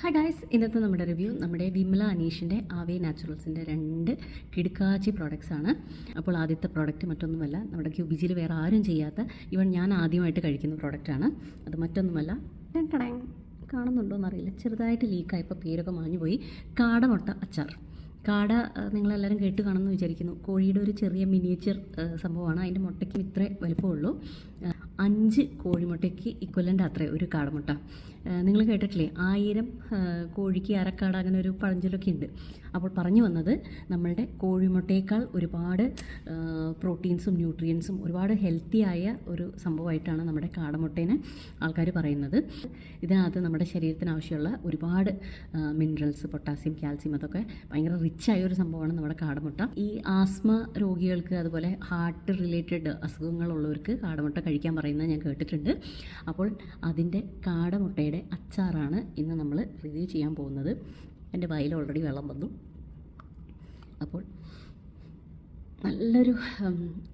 Hi guys ഇന്നത്തെ നമ്മുടെ review നമ്മുടെ വിമല അനീഷിന്റെ ആവേ നാച്ചുറൽസിന്റെ രണ്ട് കിടുക്കാച്ചി പ്രോഡക്റ്റ്സ് ആണ്. അപ്പോൾ ആദ്യത്തെ പ്രോഡക്റ്റ് മറ്റൊന്നുമല്ല നമ്മുടെ ക്യൂബിജിയിൽ വേറെ ആരും ചെയ്യാത്ത ഇവൻ ഞാൻ ആദ്യമായിട്ട് കഴിക്കുന്ന പ്രോഡക്റ്റാണ് അത് മറ്റൊന്നുമല്ല. കാണുന്നുണ്ടോ എന്നറിയില്ല. ചെറുതായിട്ട് ലീക്കായപ്പോൾ പേരൊക്കെ മാഞ്ഞു പോയി. കാടമുട്ട അച്ചാർ. കാട നിങ്ങളെല്ലാവരും കേട്ട് കാണുമെന്ന് വിചാരിക്കുന്നു. കോഴിയുടെ ഒരു ചെറിയ മിനിയേച്ചർ സംഭവമാണ്. അതിന്റെ മുട്ടയ്ക്കും ഇത്രേ വലുപ്പമുള്ളൂ. അഞ്ച് കോഴിമുട്ടയ്ക്ക് ഇക്വലന്റ് അത്രേ ഒരു കാടമുട്ട. നിങ്ങൾ കേട്ടിട്ടില്ലേ? ആയിരം കോഴിക്ക് അരക്കാട് അങ്ങനെ ഒരു പഴഞ്ചൊല്ലൊക്കെ ഉണ്ട്. അപ്പോൾ പറഞ്ഞു വന്നത് നമ്മളുടെ കോഴിമുട്ടയേക്കാൾ ഒരുപാട് പ്രോട്ടീൻസും ന്യൂട്രിയൻസും ഒരുപാട് ഹെൽത്തിയായ ഒരു സംഭവമായിട്ടാണ് നമ്മുടെ കാടമുട്ടേനെ ആൾക്കാർ പറയുന്നത്. ഇതിനകത്ത് നമ്മുടെ ശരീരത്തിന് ആവശ്യമുള്ള ഒരുപാട് മിനറൽസ് പൊട്ടാസ്യം കാൽസ്യം അതൊക്കെ ഭയങ്കര റിച്ച് ആയ ഒരു സംഭവമാണ് നമ്മുടെ കാടമുട്ട. ഈ ആസ്മ രോഗികൾക്ക് അതുപോലെ ഹാർട്ട് റിലേറ്റഡ് അസുഖങ്ങളുള്ളവർക്ക് കാടമുട്ട കഴിക്കാൻ പറയുന്നത് ഞാൻ കേട്ടിട്ടുണ്ട്. അപ്പോൾ അതിന്റെ കാടമുട്ടയുടെ അച്ചാറാണ് ഇന്ന് നമ്മൾ റിവ്യൂ ചെയ്യാൻ പോകുന്നത്. എന്റെ വായിൽ ഓൾറെഡി വെള്ളം വന്നു. അപ്പോൾ നല്ലൊരു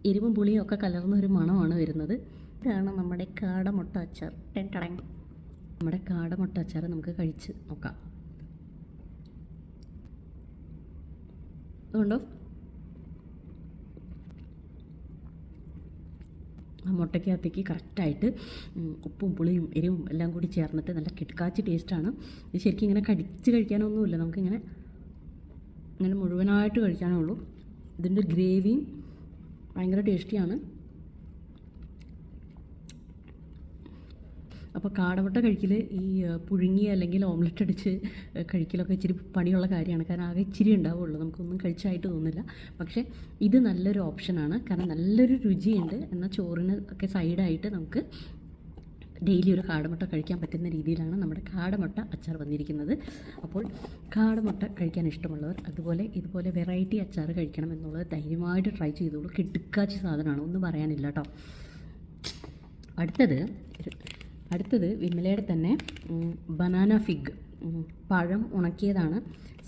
എരിവും പുളിയും ഒക്കെ കലർന്ന ഒരു മണമാണ് വരുന്നത്. ഇതാണ് നമ്മുടെ കാടമുട്ട അച്ചാർ. ടെൻ. നമ്മുടെ കാടമുട്ട അച്ചാർ നമുക്ക് കഴിച്ച് നോക്കാം. അതുകൊണ്ടോ മുട്ടയ്ക്കകത്തേക്ക് കറക്റ്റായിട്ട് ഉപ്പും പുളിയും എരിവും എല്ലാം കൂടി ചേർന്നിട്ട് നല്ല കിടക്കാച്ചി ടേസ്റ്റാണ്. ഇത് ശരിക്കും ഇങ്ങനെ കടിച്ച് കഴിക്കാനൊന്നുമില്ല. നമുക്കിങ്ങനെ ഇങ്ങനെ മുഴുവനായിട്ട് കഴിക്കാനേ ഉള്ളൂ. ഇതിന്റെ ഗ്രേവിയും ഭയങ്കര ടേസ്റ്റിയാണ്. അപ്പോൾ കാടമുട്ട കഴിക്കൽ ഈ പുഴുങ്ങി അല്ലെങ്കിൽ ഓംലെറ്റ് അടിച്ച് കഴിക്കലൊക്കെ ഇച്ചിരി പണിയുള്ള കാര്യമാണ്. കാരണം ആകെ ഇച്ചിരി ഉണ്ടാവുള്ളൂ. നമുക്കൊന്നും കഴിച്ചായിട്ട് തോന്നില്ല. പക്ഷേ ഇത് നല്ലൊരു ഓപ്ഷനാണ് കാരണം നല്ലൊരു രുചിയുണ്ട്. എന്നാൽ ചോറിന് ഒക്കെ സൈഡായിട്ട് നമുക്ക് ഡെയിലി ഒരു കാടമുട്ട കഴിക്കാൻ പറ്റുന്ന രീതിയിലാണ് നമ്മുടെ കാടമുട്ട അച്ചാർ വന്നിരിക്കുന്നത്. അപ്പോൾ കാടമുട്ട കഴിക്കാൻ ഇഷ്ടമുള്ളവർ അതുപോലെ ഇതുപോലെ വെറൈറ്റി അച്ചാർ കഴിക്കണം എന്നുള്ളത് ധൈര്യമായിട്ട് ട്രൈ ചെയ്തോളൂ. കിടുക്കാച്ചി സാധനമാണ്. ഒന്നും പറയാനില്ല കേട്ടോ. അടുത്തത് അടുത്തത് വിമലയുടെ തന്നെ ബനാന ഫിഗ് പഴം ഉണക്കിയതാണ്.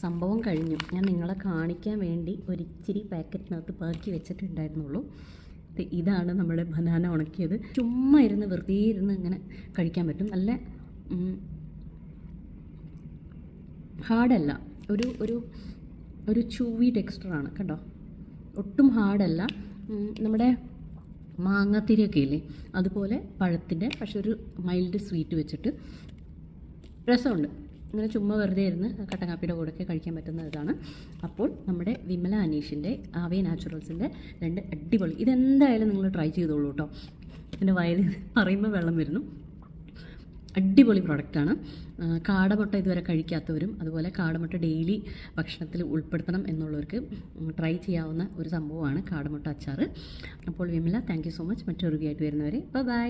സംഭവം കഴിഞ്ഞു. ഞാൻ നിങ്ങളെ കാണിക്കാൻ വേണ്ടി ഒരിച്ചിരി പാക്കറ്റിനകത്ത് പാക്കി വെച്ചിട്ടുണ്ടായിരുന്നുള്ളൂ. ഇത് ഇതാണ് നമ്മുടെ ബനാന ഉണക്കിയത്. ചുമ്മാ ഇരുന്ന് വെറുതെ ഇരുന്ന് ഇങ്ങനെ കഴിക്കാൻ പറ്റും. നല്ല ഹാർഡല്ല. ഒരു ഒരു ഒരു ചൂവി ടെക്സ്റ്ററാണ് കേട്ടോ ഒട്ടും ഹാർഡല്ല. നമ്മുടെ മാങ്ങാത്തിരിയൊക്കെ ഇല്ലേ അതുപോലെ പഴത്തിന്റെ പക്ഷെ ഒരു മൈൽഡ് സ്വീറ്റ് വെച്ചിട്ട് രസമുണ്ട്. ഇങ്ങനെ ചുമ്മാ വെറുതെ ഇരുന്ന് കട്ടൻ കാപ്പിയുടെ കൂടെയൊക്കെ കഴിക്കാൻ പറ്റുന്ന ഇതാണ്. അപ്പോൾ നമ്മുടെ വിമല അനീഷിന്റെ ആവേ നാച്ചുറൽസിന്റെ രണ്ട് അടിപൊളി ഇതെന്തായാലും നിങ്ങൾ ട്രൈ ചെയ്തോളൂ കേട്ടോ. എന്റെ വയലിൽ പറയുമ്പോൾ വെള്ളം വരുന്നു. അടിപൊളി പ്രൊഡക്റ്റാണ്. കാടമുട്ട ഇതുവരെ കഴിക്കാത്തവരും അതുപോലെ കാടമുട്ട ഡെയിലി ഭക്ഷണത്തിൽ ഉൾപ്പെടുത്തണം എന്നുള്ളവർക്ക് ട്രൈ ചെയ്യാവുന്ന ഒരു സംഭവമാണ് കാടമുട്ട അച്ചാർ അപ്പോൾ വിമല താങ്ക് സോ മച്ച് മറ്റൊരു റിവ്യൂ ആയിട്ട് വരുന്നവരെ ബൈ